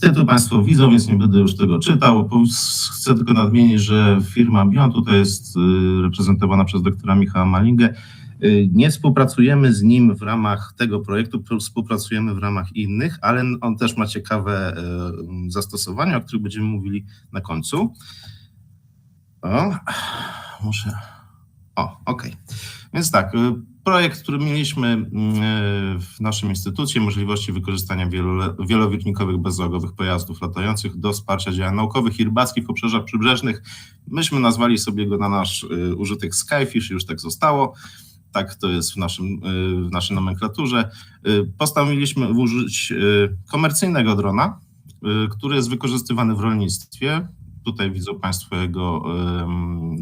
Tytuł Państwo widzą, więc nie będę już tego czytał. Chcę tylko nadmienić, że firma Bion tutaj jest y, reprezentowana przez doktora Michała Malingę. Y, Nie współpracujemy z nim w ramach tego projektu, pro- współpracujemy w ramach innych, ale on też ma ciekawe y, zastosowania, o których będziemy mówili na końcu. O, muszę. O, okej. Więc tak, projekt, który mieliśmy mm, y, w naszym instytucie, możliwości wykorzystania wielo, wielowiertnikowych bezzałogowych pojazdów latających do wsparcia działań naukowych i rybackich obszarach przybrzeżnych. Myśmy nazwali sobie go na nasz y, użytek Skyfish już tak zostało. Tak to jest w, naszym, y, w naszej nomenklaturze. Postanowiliśmy użyć komercyjnego drona, który jest wykorzystywany w rolnictwie. Tutaj widzą Państwo jego,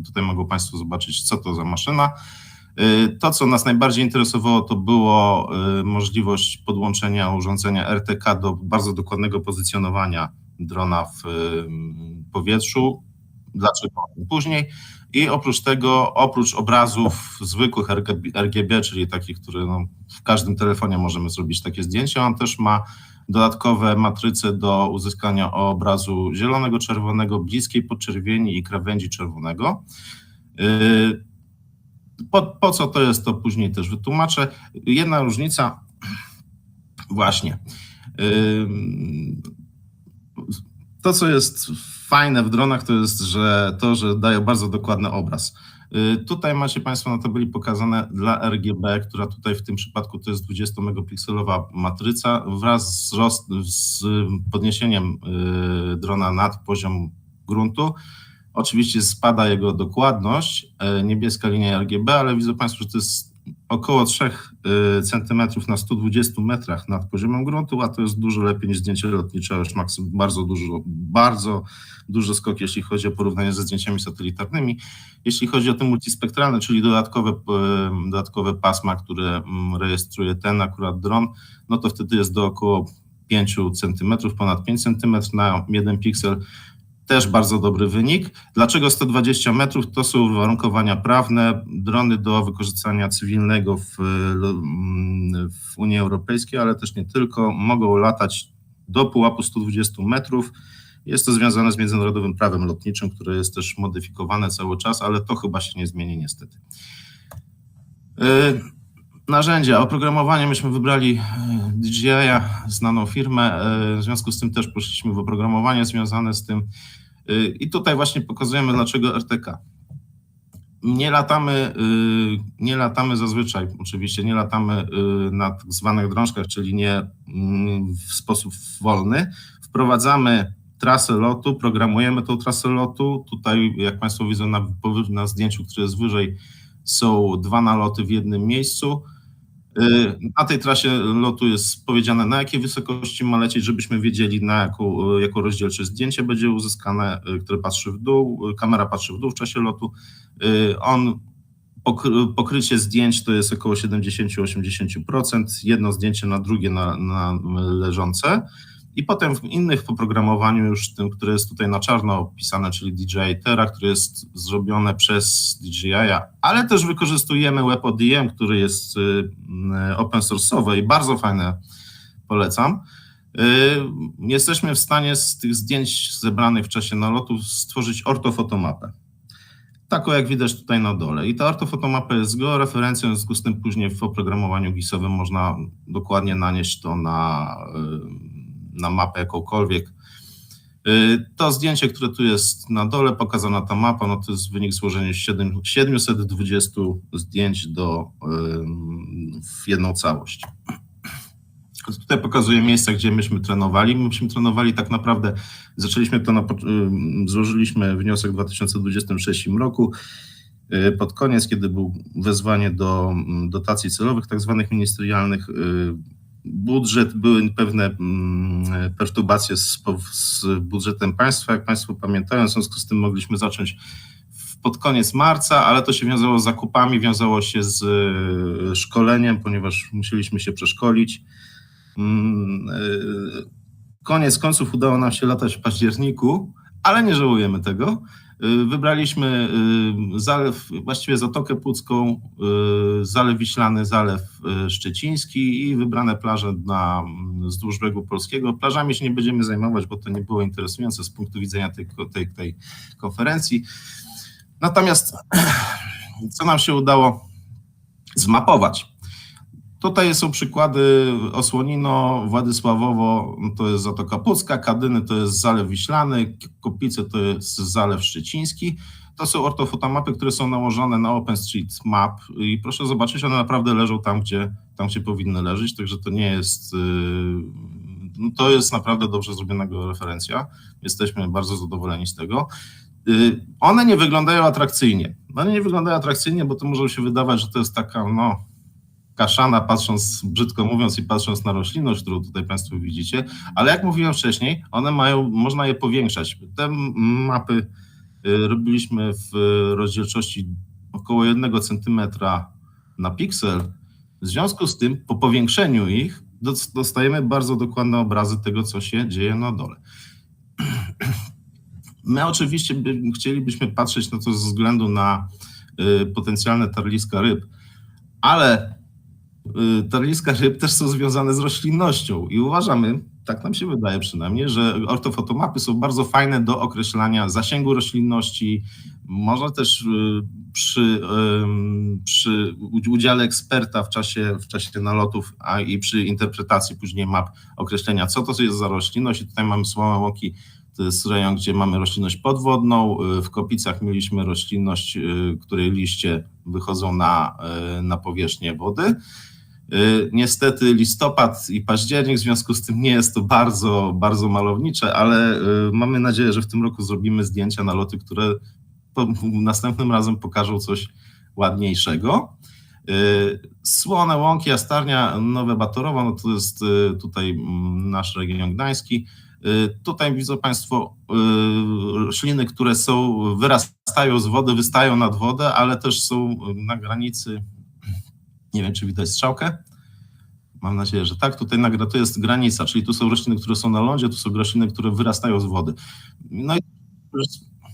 tutaj mogą Państwo zobaczyć, co to za maszyna. Y, To, co nas najbardziej interesowało, to było y, możliwość podłączenia urządzenia RTK do bardzo dokładnego pozycjonowania drona w ym, powietrzu. Dlaczego później? I oprócz tego, oprócz obrazów zwykłych RGB, czyli takich, które no, w każdym telefonie możemy zrobić takie zdjęcie, on też ma dodatkowe matryce do uzyskania obrazu zielonego, czerwonego, bliskiej podczerwieni i krawędzi czerwonego. Po, po co to jest, to później też wytłumaczę. Jedna różnica, właśnie. To, co jest fajne w dronach, to jest, że to, że dają bardzo dokładny obraz. Yy, Tutaj macie Państwo na tabeli pokazane dla RGB, która tutaj w tym przypadku to jest 20-megapikselowa matryca wraz z, z podniesieniem yy, drona nad poziom gruntu. Oczywiście spada jego dokładność, e, niebieska linia RGB, ale widzą Państwo, że to jest około 3 cm na 120 metrach nad poziomem gruntu, a to jest dużo lepiej niż zdjęcie lotnicze, już bardzo dużo, bardzo duży skok, jeśli chodzi o porównanie ze zdjęciami satelitarnymi. Jeśli chodzi o te multispektralne, czyli dodatkowe, e, dodatkowe pasma, które mm, rejestruje ten akurat dron, no to wtedy jest do około 5 cm, ponad 5 cm na 1 piksel też bardzo dobry wynik. Dlaczego 120 metrów? To są uwarunkowania prawne. Drony do wykorzystania cywilnego w, w Unii Europejskiej, ale też nie tylko, mogą latać do pułapu 120 metrów. Jest to związane z międzynarodowym prawem lotniczym, które jest też modyfikowane cały czas, ale to chyba się nie zmieni niestety. Yy, Narzędzia, oprogramowanie myśmy wybrali yy, DJI, znaną firmę, yy, w związku z tym też poszliśmy w oprogramowanie związane z tym. Yy, I tutaj właśnie pokazujemy, dlaczego RTK. Nie latamy, nie latamy zazwyczaj, oczywiście nie latamy na tak zwanych drążkach, czyli nie mm, w sposób wolny. Wprowadzamy trasę lotu, programujemy tą trasę lotu. Tutaj, jak Państwo widzą na, na zdjęciu, które jest wyżej, są dwa naloty w jednym miejscu. Y, Na tej trasie lotu jest powiedziane, na jakiej wysokości ma lecieć, żebyśmy wiedzieli, na jaką, jaką rozdzielczość zdjęcie będzie uzyskane, y, które patrzy w dół, y, kamera patrzy w dół w czasie lotu. Y, On pokry- pokrycie zdjęć to jest około 70-80%, jedno zdjęcie na drugie na, na leżące. I potem w innych w oprogramowaniu już tym, które jest tutaj na czarno opisane, czyli DJI Terra, które jest zrobione przez DJI, ale też wykorzystujemy WebODM, który jest y, y, open source'owy i bardzo fajne, polecam. Y, Jesteśmy w stanie z tych zdjęć zebranych w czasie nalotu stworzyć ortofotomapę. Taką jak widać tutaj na dole. I ta ortofotomapa jest georeferencją, w związku z tym później w oprogramowaniu GIS-owym można dokładnie nanieść to na, na mapę jakąkolwiek. Y, To zdjęcie, które tu jest na dole, pokazana ta mapa, no to jest wynik złożenia siedem- 720 zdjęć do, w jedną całość. Tutaj pokazuję miejsca, gdzie myśmy trenowali. Myśmy trenowali tak naprawdę, zaczęliśmy to, na, złożyliśmy wniosek w 2026 roku. Y, Pod koniec, kiedy było wezwanie do dotacji celowych, tak zwanych ministerialnych, y, budżet, były pewne mm, perturbacje z, z budżetem państwa. Jak Państwo pamiętają, w związku z tym mogliśmy zacząć pod koniec marca, ale to się wiązało z zakupami, wiązało się z y, szkoleniem, ponieważ musieliśmy się przeszkolić. Mm, y, Koniec końców udało nam się latać w październiku, ale nie żałujemy tego. Y, Wybraliśmy y, zalew, właściwie Zatokę Pucką, y, Zalew Wiślany, Zalew Szczeciński i wybrane plaże na, mm, wzdłuż brzegu polskiego. Plażami się nie będziemy zajmować, bo to nie było interesujące z punktu widzenia tej, tej, tej konferencji. Natomiast co nam się udało zmapować? Tutaj są przykłady Osłonino, Władysławowo to jest Zatoka Pucka, Kadyny to jest Zalew Wiślany, Kopice to jest Zalew Szczeciński. To są ortofotomapy, które są nałożone na OpenStreetMap i proszę zobaczyć, one naprawdę leżą tam, gdzie, tam, gdzie powinny leżeć, także to nie jest, yy, no to jest naprawdę dobrze zrobionego referencja. Jesteśmy bardzo zadowoleni z tego. Yy, One nie wyglądają atrakcyjnie. One nie wyglądają atrakcyjnie, bo to może się wydawać, że to jest taka, no, kaszana, patrząc, brzydko mówiąc i patrząc na roślinność, którą tutaj Państwo widzicie, ale jak mówiłem wcześniej, one mają, można je powiększać. Te mapy y, robiliśmy w rozdzielczości około 1 cm na piksel. W związku z tym, po powiększeniu ich, dos- dostajemy bardzo dokładne obrazy tego, co się dzieje na dole. My oczywiście by, chcielibyśmy patrzeć na to ze względu na y, potencjalne tarliska ryb, ale tarliska ryb też są związane z roślinnością i uważamy, tak nam się wydaje przynajmniej, że ortofotomapy są bardzo fajne do określania zasięgu roślinności. Można też y, przy, przy udziale eksperta w czasie, w czasie nalotów a i przy interpretacji później map określenia, co to jest za roślinność. I tutaj mamy słomę łoki, to jest rejon, gdzie mamy roślinność podwodną. Y, W Kopicach mieliśmy roślinność, y, której liście wychodzą na, y, na powierzchnię wody. Y, Niestety listopad i październik, w związku z tym nie jest to bardzo, bardzo malownicze, ale y, mamy nadzieję, że w tym roku zrobimy zdjęcia na loty, które następnym razem pokażą coś ładniejszego. Y, Słone Łąki, Jastarnia, Nowe Batorowo, no to jest tutaj mm, nasz region gdański. Tutaj widzą Państwo rośliny, które są, wyrastają z wody, wystają nad wodę, ale też są na granicy nie wiem, czy widać strzałkę. Mam nadzieję, że tak. Tutaj nagra to jest granica, czyli tu są rośliny, które są na lądzie, tu są rośliny, które wyrastają z wody. No i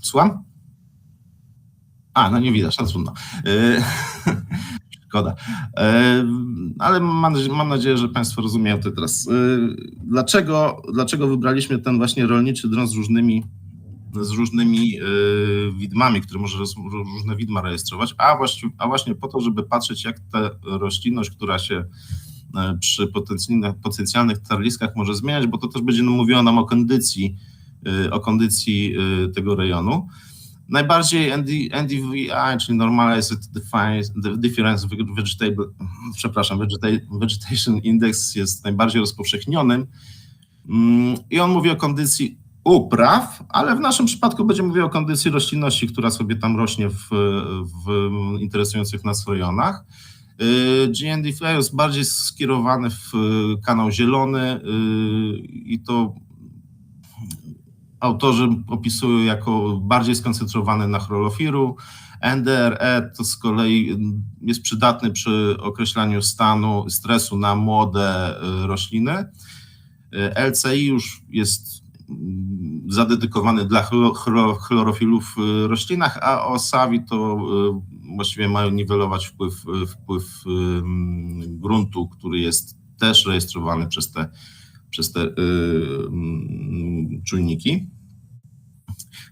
słucham? A, no nie widać, no trudno. Yy, Szkoda. Yy, Ale mam, nadzieję, że Państwo rozumieją to teraz. Yy, Dlaczego, dlaczego wybraliśmy ten właśnie rolniczy dron z różnymi z różnymi yy, widmami, które może różne widma rejestrować, a właśnie, a właśnie po to, żeby patrzeć, jak ta roślinność, która się e, przy potencjalnych, potencjalnych tarliskach może zmieniać, bo to też będzie mówiło nam o kondycji, yy, o kondycji yy, tego rejonu. Najbardziej ND, NDVI, czyli Normalized Difference Vegetable, przepraszam, Vegeta- Vegetation Index jest najbardziej rozpowszechnionym Mm, i on mówi o kondycji upraw, ale w naszym przypadku będzie mówił o kondycji roślinności, która sobie tam rośnie w, w interesujących nas rejonach. Y, GNDFI jest bardziej skierowany w kanał zielony y, i to autorzy opisują jako bardziej skoncentrowany na chlorofiru. NDRE to z kolei jest przydatny przy określaniu stanu stresu na młode y, rośliny. LCI już jest mm, zadedykowany dla chlo- chlo- chlorofilów w roślinach, a OSAWI to y, właściwie mają niwelować wpływ, y, wpływ ym, gruntu, który jest też rejestrowany przez te, przez te y, mm, czujniki.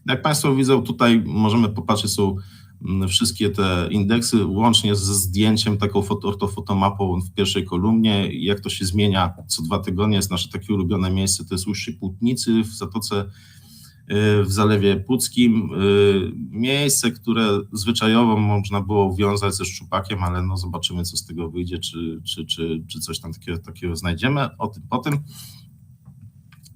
Jak Państwo widzą, tutaj możemy popatrzeć, są mm, wszystkie te indeksy, łącznie ze zdjęciem taką foto, ortofotomapą w pierwszej kolumnie, jak to się zmienia co dwa tygodnie, jest nasze takie ulubione miejsce, to jest Uszy Płótnicy w Zatoce, y, w Zalewie Puckim. Y, Miejsce, które zwyczajowo można było wiązać ze szczupakiem, ale no zobaczymy, co z tego wyjdzie, czy, czy, czy, czy coś tam takiego, takiego znajdziemy. O tym potem.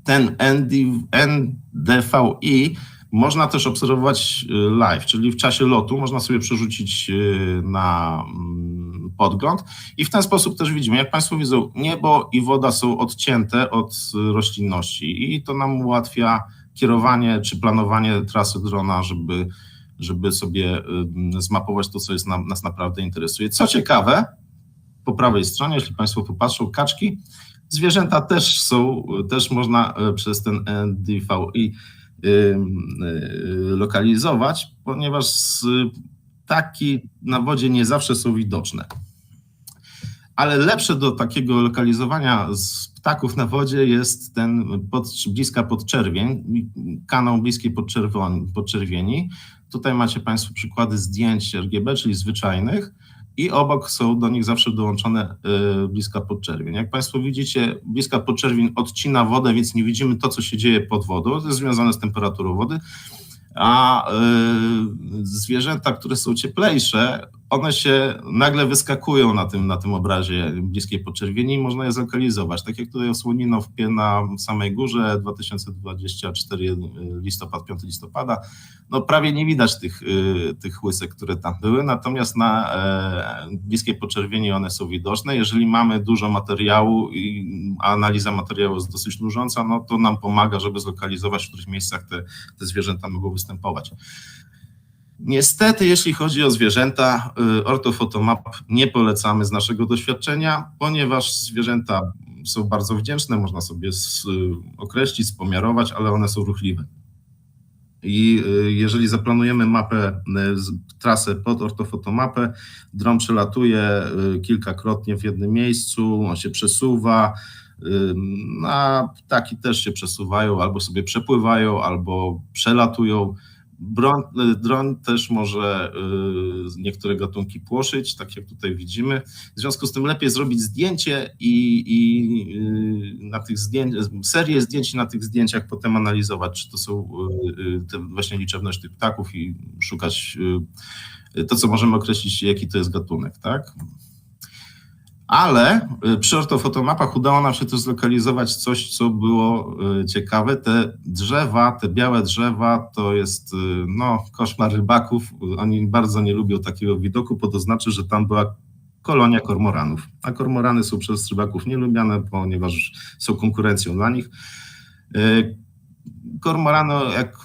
Ten ND, NDVI można też obserwować y, live, czyli w czasie lotu można sobie przerzucić y, na mm, podgląd i w ten sposób też widzimy, jak Państwo widzą, niebo i woda są odcięte od y, roślinności i to nam ułatwia kierowanie czy planowanie trasy drona, żeby, żeby sobie y, zmapować to, co jest nas naprawdę interesuje. Co ciekawe, po prawej stronie, jeśli Państwo popatrzą, kaczki, zwierzęta też są, też można y, przez ten NDVI lokalizować, ponieważ ptaki na wodzie nie zawsze są widoczne. Ale lepsze do takiego lokalizowania z ptaków na wodzie jest ten pod, bliska podczerwień, kanał bliskiej podczerwieni, podczerwieni. Tutaj macie Państwo przykłady zdjęć RGB, czyli zwyczajnych, i obok są do nich zawsze dołączone y, bliska podczerwień. Jak Państwo widzicie, bliska podczerwień odcina wodę, więc nie widzimy to, co się dzieje pod wodą. To jest związane z temperaturą wody. A y, zwierzęta, które są cieplejsze, one się nagle wyskakują na tym, na tym obrazie bliskiej poczerwieni i można je zlokalizować. Tak jak tutaj osłonino w na samej górze 2024 listopad, 5 listopada, no prawie nie widać tych, y, tych łysek, które tam były, natomiast na e, bliskiej poczerwieni one są widoczne. Jeżeli mamy dużo materiału i analiza materiału jest dosyć nużąca, no to nam pomaga, żeby zlokalizować, w których miejscach te, te zwierzęta mogą występować. Niestety, jeśli chodzi o zwierzęta, y, ortofotomap nie polecamy z naszego doświadczenia, ponieważ zwierzęta są bardzo wdzięczne, można sobie określić, spomiarować, ale one są ruchliwe. I y, jeżeli zaplanujemy mapę, y, trasę pod ortofotomapę, dron przelatuje kilkakrotnie w jednym miejscu, on się przesuwa, a ptaki też się przesuwają, albo sobie przepływają, albo przelatują Dron, dron też może y, niektóre gatunki płoszyć, tak jak tutaj widzimy. W związku z tym lepiej zrobić zdjęcie i, i y, na tych zdjęć, serię zdjęć na tych zdjęciach potem analizować, czy to są y, te właśnie liczebność tych ptaków i szukać to, co możemy określić, jaki to jest gatunek, tak? Ale y, przy ortofotomapach udało nam się też zlokalizować coś, co było y, ciekawe. Te drzewa, te białe drzewa to jest y, no, koszmar rybaków. Oni bardzo nie lubią takiego widoku, bo to znaczy, że tam była kolonia kormoranów. A kormorany są przez rybaków nielubiane, ponieważ są konkurencją dla nich kormorano, jak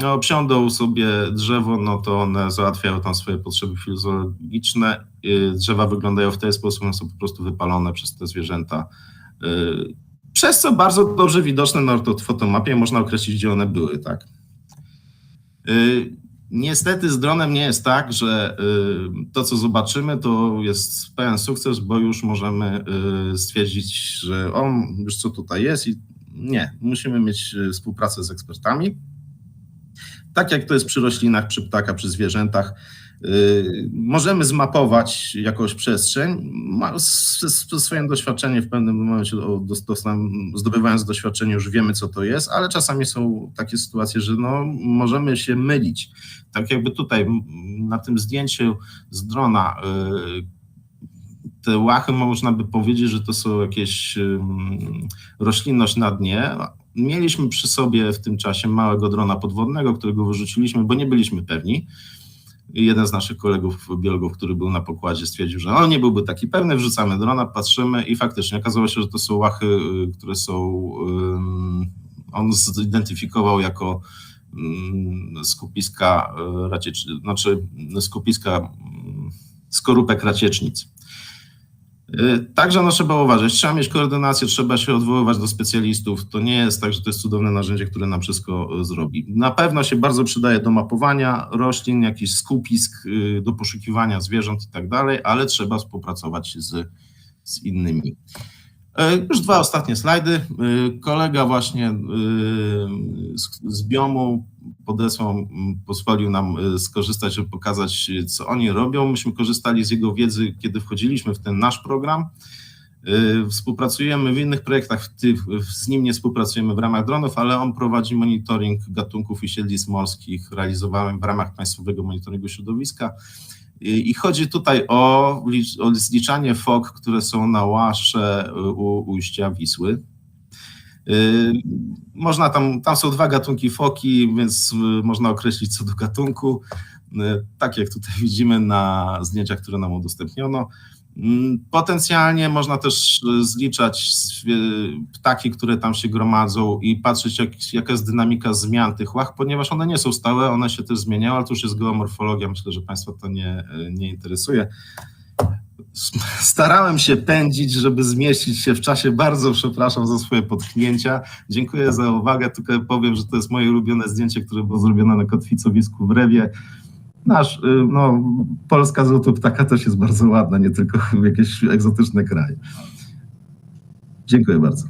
no, obsiądą sobie drzewo, no to one załatwiają tam swoje potrzeby fizjologiczne. Y, drzewa wyglądają w ten sposób, są po prostu wypalone przez te zwierzęta. Y, przez co bardzo dobrze widoczne na fotomapie można określić, gdzie one były, tak. Y, niestety z dronem nie jest tak, że to, co zobaczymy, to jest pełen sukces, bo już możemy stwierdzić, że on już co tutaj jest i nie, musimy mieć współpracę z ekspertami. Tak jak to jest przy roślinach, przy ptakach, przy zwierzętach, możemy zmapować jakąś przestrzeń. Ze swoim doświadczeniem w pewnym momencie, zdobywając doświadczenie, już wiemy, co to jest, ale czasami są takie sytuacje, że no, możemy się mylić. Tak jakby tutaj na tym zdjęciu z drona e, te łachy można by powiedzieć, że to są jakieś roślinność na dnie. Mieliśmy przy sobie w tym czasie małego drona podwodnego, którego wyrzuciliśmy, bo nie byliśmy pewni. Jeden z naszych kolegów biologów, który był na pokładzie, stwierdził, że on nie byłby taki pewny, wrzucamy drona, patrzymy i faktycznie okazało się, że to są łachy, y, które są, on zidentyfikował jako skupiska y, znaczy skupiska skorupek raciecznic. Y, także no, trzeba uważać, trzeba mieć koordynację, trzeba się odwoływać do specjalistów. To nie jest tak, że to jest cudowne narzędzie, które nam wszystko y, zrobi. Na pewno się bardzo przydaje do mapowania roślin, jakichś skupisk, y, do poszukiwania zwierząt i tak dalej, ale trzeba współpracować z, z innymi. Już dwa ostatnie slajdy. Kolega właśnie z Biomu podesłał, pozwolił nam e, skorzystać, żeby pokazać, co oni robią. Myśmy korzystali z jego wiedzy, kiedy wchodziliśmy w ten nasz program. E, współpracujemy w innych projektach, z nim nie współpracujemy w ramach dronów, ale on prowadzi monitoring gatunków i siedlisk morskich, realizowałem w ramach Państwowego Monitoringu Środowiska. I chodzi tutaj o, o zliczanie fok, które są na łasze u ujścia Wisły. Y, można tam, tam są dwa gatunki foki, więc y, można określić co do gatunku. Y, tak jak tutaj widzimy na zdjęciach, które nam udostępniono. Potencjalnie można też zliczać ptaki, które tam się gromadzą i patrzeć, jak, jaka jest dynamika zmian tych łach, ponieważ one nie są stałe, one się też zmieniają, ale to już jest geomorfologia. Myślę, że Państwa to nie, nie interesuje. Starałem się pędzić, żeby zmieścić się w czasie. Bardzo przepraszam za swoje potknięcia. Dziękuję za uwagę. Tylko powiem, że to jest moje ulubione zdjęcie, które było zrobione na kotwicowisku w Rewie. Nasz, y, no, polska złotoptaka też jest bardzo ładna, nie tylko jakieś egzotyczne kraje. Dziękuję bardzo.